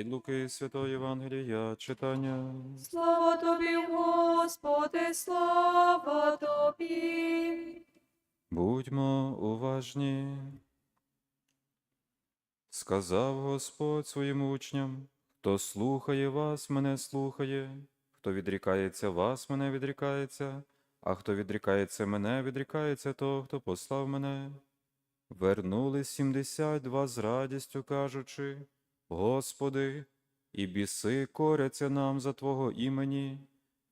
Від Луки Святої Євангелія читання. Слава тобі, Господи, слава тобі. Будьмо уважні. Сказав Господь своїм учням, хто слухає вас, мене слухає, хто відрікається вас, мене відрікається, а хто відрікається мене, відрікається того, хто послав мене. Вернулись сімдесят два з радістю, кажучи, Господи, і біси коряться нам за Твого імені.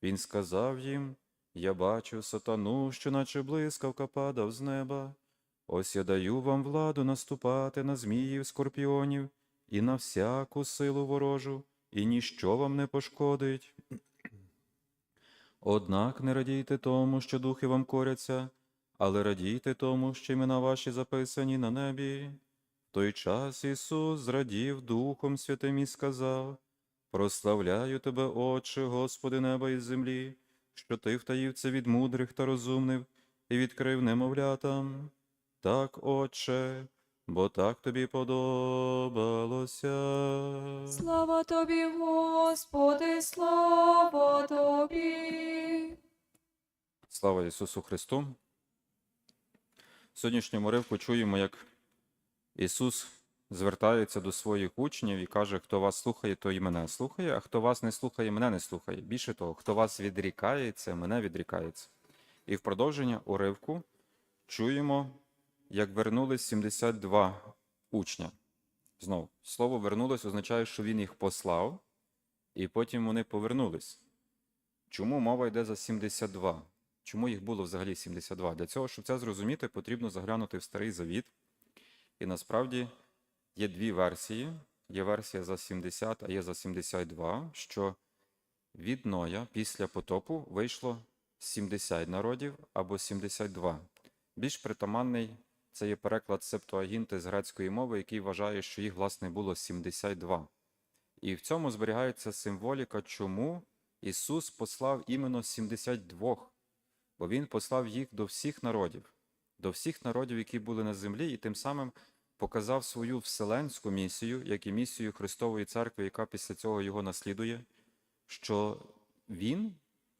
Він сказав їм, я бачу сатану, що наче блискавка падав з неба. Ось я даю вам владу наступати на зміїв, скорпіонів і на всяку силу ворожу, і ніщо вам не пошкодить. Однак не радійте тому, що духи вам коряться, але радійте тому, що імена ваші записані на небі. Той час Ісус зрадів Духом Святим і сказав, Прославляю тебе, Отче, Господи неба і землі, що ти втаїв це від мудрих та розумних і відкрив немовлятам. Так, Отче, бо так тобі подобалося. Слава тобі, Господи, слава тобі. Слава Ісусу Христу. В сьогоднішньому ривку чуємо, як Ісус звертається до своїх учнів і каже, хто вас слухає, той і мене слухає, а хто вас не слухає, мене не слухає. Більше того, хто вас відрікається, мене відрікається. І в продовження уривку чуємо, як вернулись 72 учня. Знову, слово вернулись означає, що він їх послав, і потім вони повернулись. Чому мова йде за 72? Чому їх було взагалі 72? Для цього, щоб це зрозуміти, потрібно заглянути в Старий Завіт. І насправді є дві версії. Є версія за 70, а є за 72, що від Ноя після потопу вийшло 70 народів або 72. Більш притаманний це є переклад Септуагінти з грецької мови, який вважає, що їх, власне, було 72. І в цьому зберігається символіка, чому Ісус послав іменно 72, бо Він послав їх до всіх народів, до всіх народів, які були на землі, і тим самим показав свою вселенську місію, як і місію Христової церкви, яка після цього його наслідує, що Він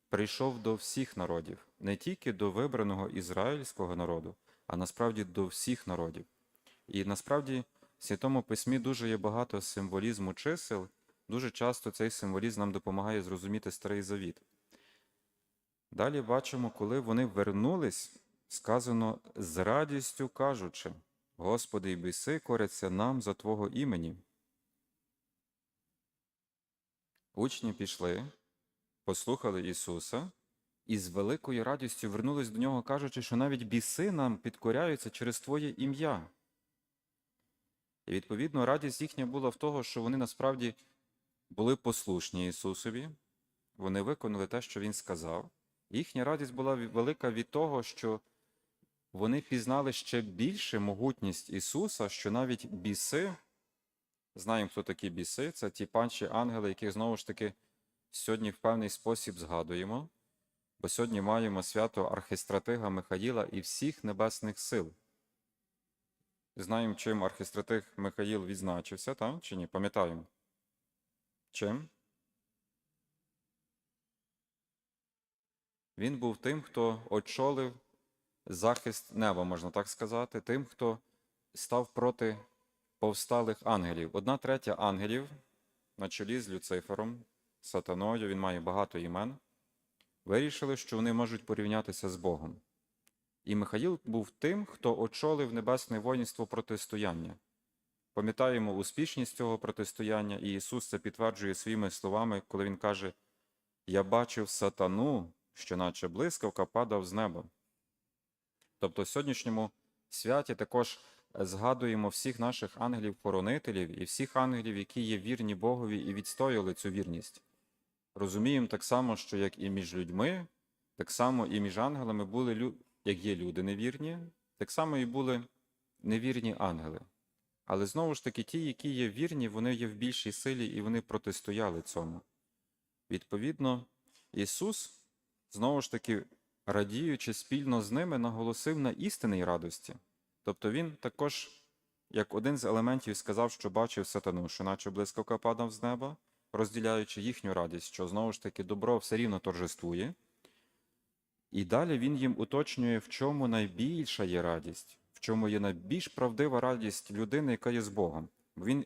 прийшов до всіх народів, не тільки до вибраного ізраїльського народу, а насправді до всіх народів. І насправді в Святому Письмі дуже є багато символізму чисел, дуже часто цей символізм нам допомагає зрозуміти Старий Завіт. Далі бачимо, коли вони вернулись, сказано з радістю кажучи, Господи, і біси коряться нам за Твого імені. Учні пішли, послухали Ісуса і з великою радістю вернулись до нього, кажучи, що навіть біси нам підкоряються через Твоє ім'я. І відповідно радість їхня була в того, що вони насправді були послушні Ісусові, вони виконали те, що Він сказав. Їхня радість була велика від того, що вони пізнали ще більше могутність Ісуса, що навіть біси, знаємо, хто такі біси, це ті панчі ангели, яких знову ж таки сьогодні в певний спосіб згадуємо, бо сьогодні маємо свято архистратига Михаїла і всіх небесних сил. Знаємо, чим архистратиг Михаїл відзначився, так? чи ні? Пам'ятаємо? Чим? Він був тим, хто очолив захист неба, можна так сказати, тим, хто став проти повсталих ангелів. Одна третя ангелів на чолі з Люцифером, сатаною, він має багато імен, вирішили, що вони можуть порівнятися з Богом. І Михаїл був тим, хто очолив небесне воїнство протистояння. Пам'ятаємо успішність цього протистояння, і Ісус це підтверджує своїми словами, коли Він каже: Я бачив сатану, що наче блискавка падав з неба. Тобто в сьогоднішньому святі також згадуємо всіх наших ангелів-хоронителів і всіх ангелів, які є вірні Богові і відстояли цю вірність. Розуміємо так само, що як і між людьми, так само і між ангелами були як є люди невірні, так само і були невірні ангели. Але знову ж таки, ті, які є вірні, вони є в більшій силі і вони протистояли цьому. Відповідно, Ісус, знову ж таки, радіючи спільно з ними, наголосив на істинній радості. Тобто Він також як один з елементів сказав, що бачив сатану, що наче блискавка падав з неба, розділяючи їхню радість, що знову ж таки добро все рівно торжествує. І далі він їм уточнює, в чому найбільша є радість, в чому є найбільш правдива радість людини, яка є з Богом. Він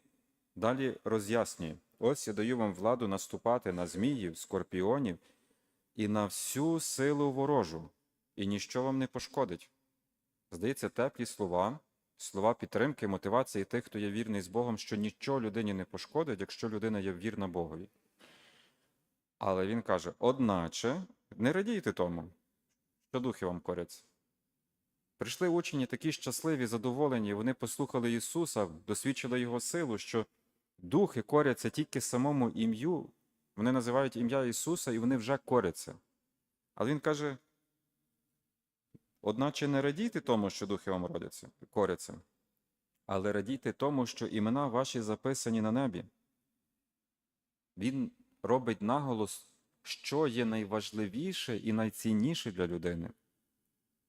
далі роз'яснює: ось я даю вам владу наступати на зміїв, скорпіонів і на всю силу ворожу, і ніщо вам не пошкодить. Здається, теплі слова, слова підтримки, мотивації тих, хто є вірний з Богом, що нічого людині не пошкодить, якщо людина є вірна Богові. Але він каже: одначе, не радійте тому, що духи вам коряться. Прийшли учні такі щасливі, задоволені, вони послухали Ісуса, досвідчили Його силу, що духи коряться тільки самому ім'ю. Вони називають ім'я Ісуса, і вони вже коряться. Але Він каже: одначе не радійте тому, що духи вам родяться, коряться, але радійте тому, що імена ваші записані на небі. Він робить наголос, що є найважливіше і найцінніше для людини.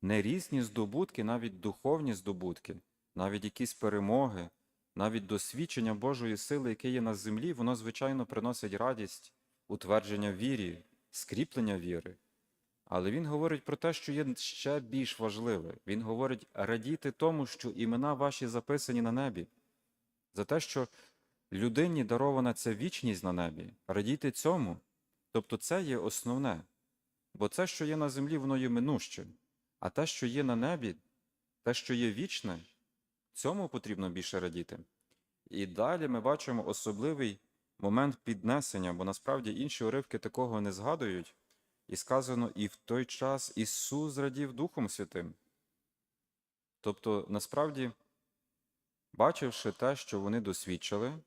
Не різні здобутки, навіть духовні здобутки, навіть якісь перемоги, навіть досвідчення Божої сили, яке є на землі, воно, звичайно, приносить радість, утвердження вірі, скріплення віри. Але він говорить про те, що є ще більш важливе. Він говорить: радійте тому, що імена ваші записані на небі, за те, що людині дарована ця вічність на небі. Радійте цьому. Тобто це є основне. Бо це, що є на землі, воно є минуще. А те, що є на небі, те, що є вічне, цьому потрібно більше радіти. І далі ми бачимо особливий момент піднесення, бо насправді інші уривки такого не згадують. І сказано, і в той час Ісус зрадів Духом Святим. Тобто, насправді, бачивши те, що вони досвідчили,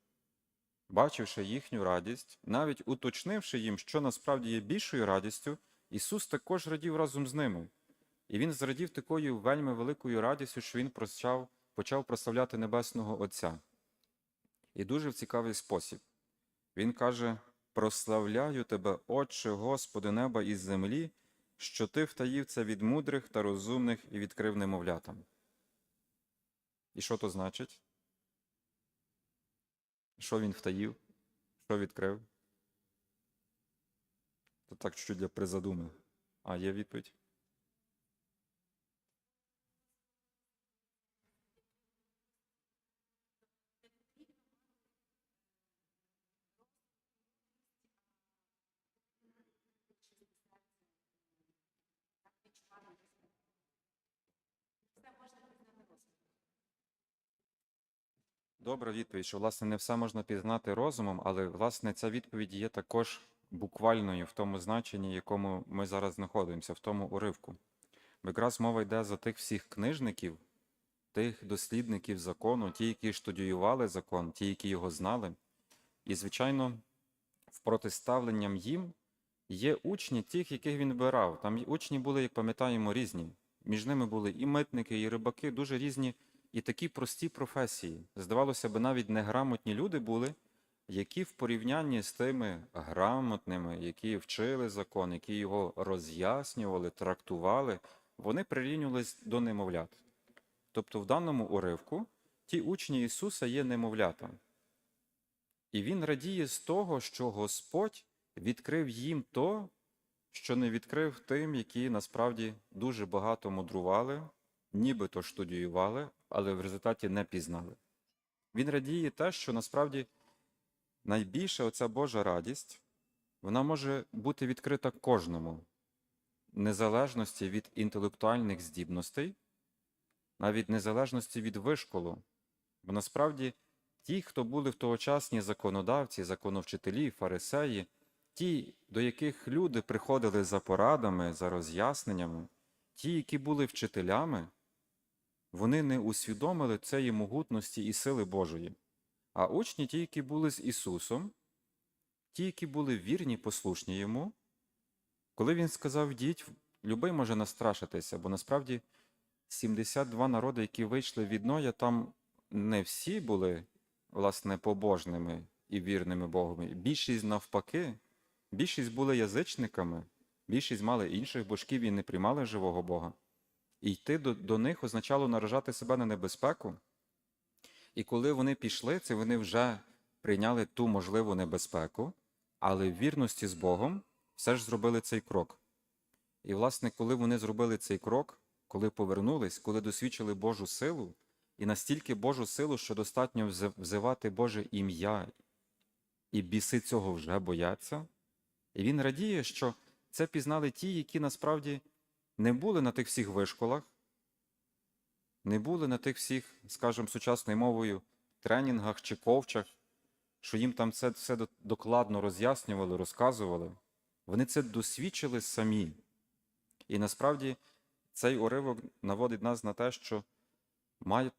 бачивши їхню радість, навіть уточнивши їм, що насправді є більшою радістю, Ісус також радів разом з ними. І Він зрадів такою вельми великою радістю, що Він почав, почав прославляти Небесного Отця. І дуже в цікавий спосіб. Він каже: Прославляю тебе, Отче, Господи неба і землі, що ти втаїв це від мудрих та розумних і відкрив немовлятам. І що то значить? Що він втаїв? Що відкрив? То так чуть для призадуми. А, є відповідь? Добра відповідь, що власне не все можна пізнати розумом, але власне ця відповідь є також буквальною в тому значенні, якому ми зараз знаходимося, в тому уривку. Бо якраз мова йде за тих всіх книжників, тих дослідників закону, ті, які студіювали закон, ті, які його знали. І, звичайно, в протиставленням їм є учні тих, яких він вибирав. Там учні були, як пам'ятаємо, різні. Між ними були і митники, і рибаки, дуже різні і такі прості професії. Здавалося б, навіть неграмотні люди були, які в порівнянні з тими грамотними, які вчили закон, які його роз'яснювали, трактували, вони прирівнювались до немовлят. Тобто, в даному уривку ті учні Ісуса є немовлятами. І Він радіє з того, що Господь відкрив їм то, що не відкрив тим, які насправді дуже багато мудрували, нібито студіювали, але в результаті не пізнали. Він радіє те, що насправді найбільша оця Божа радість, вона може бути відкрита кожному, незалежності від інтелектуальних здібностей, навіть незалежності від вишколу. Бо насправді ті, хто були в тогочасні законодавці, законовчителі, фарисеї, ті, до яких люди приходили за порадами, за роз'ясненнями, ті, які були вчителями, вони не усвідомили цієї могутності і сили Божої. А учні, ті, які були з Ісусом, ті, які були вірні, послушні Йому, коли Він сказав діть, любий може настрашитися, бо насправді 72 народи, які вийшли від Ноя, там не всі були, власне, побожними і вірними Богові. Більшість навпаки, більшість були язичниками, більшість мали інших божків і не приймали живого Бога. І йти до, до них означало наражати себе на небезпеку. І коли вони пішли, це вони вже прийняли ту можливу небезпеку, але в вірності з Богом все ж зробили цей крок. І, власне, коли вони зробили цей крок, коли повернулись, коли досвідчили Божу силу, і настільки Божу силу, що достатньо взивати Боже ім'я, і біси цього вже бояться, і він радіє, що це пізнали ті, які насправді не були на тих всіх вишколах, не були на тих всіх, скажімо, сучасною мовою, тренінгах чи ковчах, що їм там це все докладно роз'яснювали, розказували. Вони це досвідчили самі. І насправді цей уривок наводить нас на те, що має,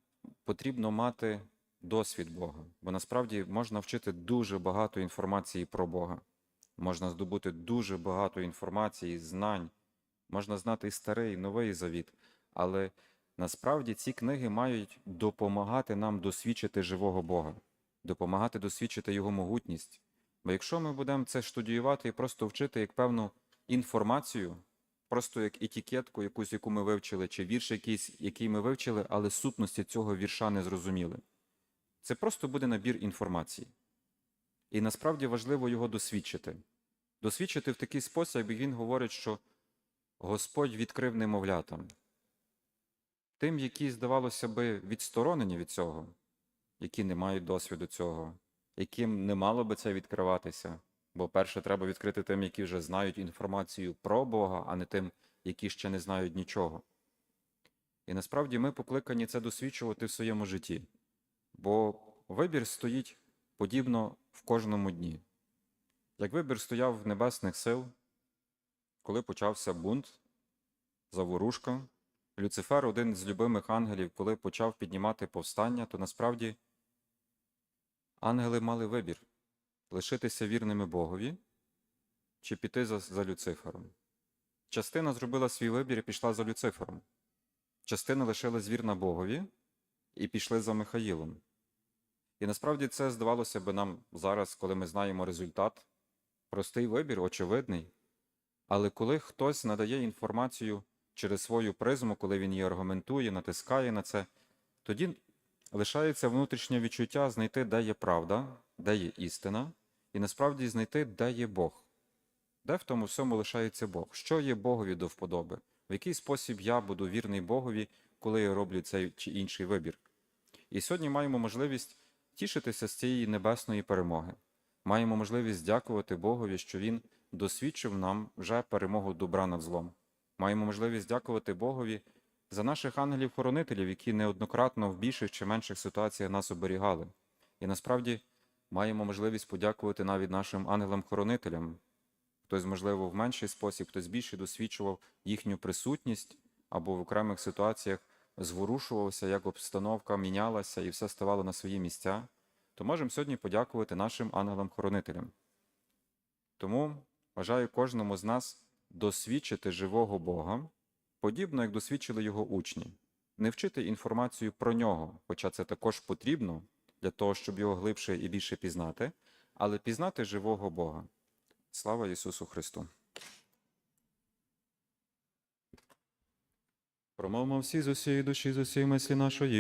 потрібно мати досвід Бога. Бо насправді можна вчити дуже багато інформації про Бога. Можна здобути дуже багато інформації, знань, можна знати і старий, і новий завіт. Але насправді ці книги мають допомагати нам досвідчити живого Бога, допомагати досвідчити Його могутність. Бо якщо ми будемо це студіювати і просто вчити як певну інформацію, просто як етикетку, якусь, яку ми вивчили, чи вірш якийсь, який ми вивчили, але сутності цього вірша не зрозуміли. Це просто буде набір інформації. І насправді важливо його досвідчити. Досвідчити в такий спосіб, як він говорить, що Господь відкрив немовлятам. Тим, які, здавалося би, відсторонені від цього, які не мають досвіду цього, яким не мало би це відкриватися. Бо перше треба відкрити тим, які вже знають інформацію про Бога, а не тим, які ще не знають нічого. І насправді ми покликані це досвідчувати в своєму житті, бо вибір стоїть подібно в кожному дні. Як вибір стояв в небесних сил, коли почався бунт, заворушка, Люцифер, один з любимих ангелів, коли почав піднімати повстання, то насправді ангели мали вибір лишитися вірними Богові чи піти за, за Люцифером. Частина зробила свій вибір і пішла за Люцифером. Частина лишилась вірна Богові і пішли за Михаїлом. І насправді це здавалося би нам зараз, коли ми знаємо результат, простий вибір, очевидний. Але коли хтось надає інформацію через свою призму, коли він її аргументує, натискає на це, тоді лишається внутрішнє відчуття знайти, де є правда, де є істина, і насправді знайти, де є Бог, де в тому всьому лишається Бог, що є Богові до вподоби, в який спосіб я буду вірний Богові, коли я роблю цей чи інший вибір. І сьогодні маємо можливість тішитися з цієї небесної перемоги. Маємо можливість дякувати Богові, що Він досвідчив нам вже перемогу добра над злом. Маємо можливість дякувати Богові за наших ангелів-хоронителів, які неоднократно в більших чи менших ситуаціях нас оберігали. І насправді маємо можливість подякувати навіть нашим ангелам-хоронителям. Хтось, можливо, в менший спосіб, хтось більше досвідчував їхню присутність або в окремих ситуаціях зворушувався, як обстановка мінялася і все ставало на свої місця, то можемо сьогодні подякувати нашим ангелам-хоронителям. Тому бажаю кожному з нас досвідчити живого Бога, подібно як досвідчили його учні, не вчити інформацію про нього, хоча це також потрібно для того, щоб його глибше і більше пізнати, але пізнати живого Бога. Слава Ісусу Христу! Промовимо всі з усієї душі, з усієї мислі нашої.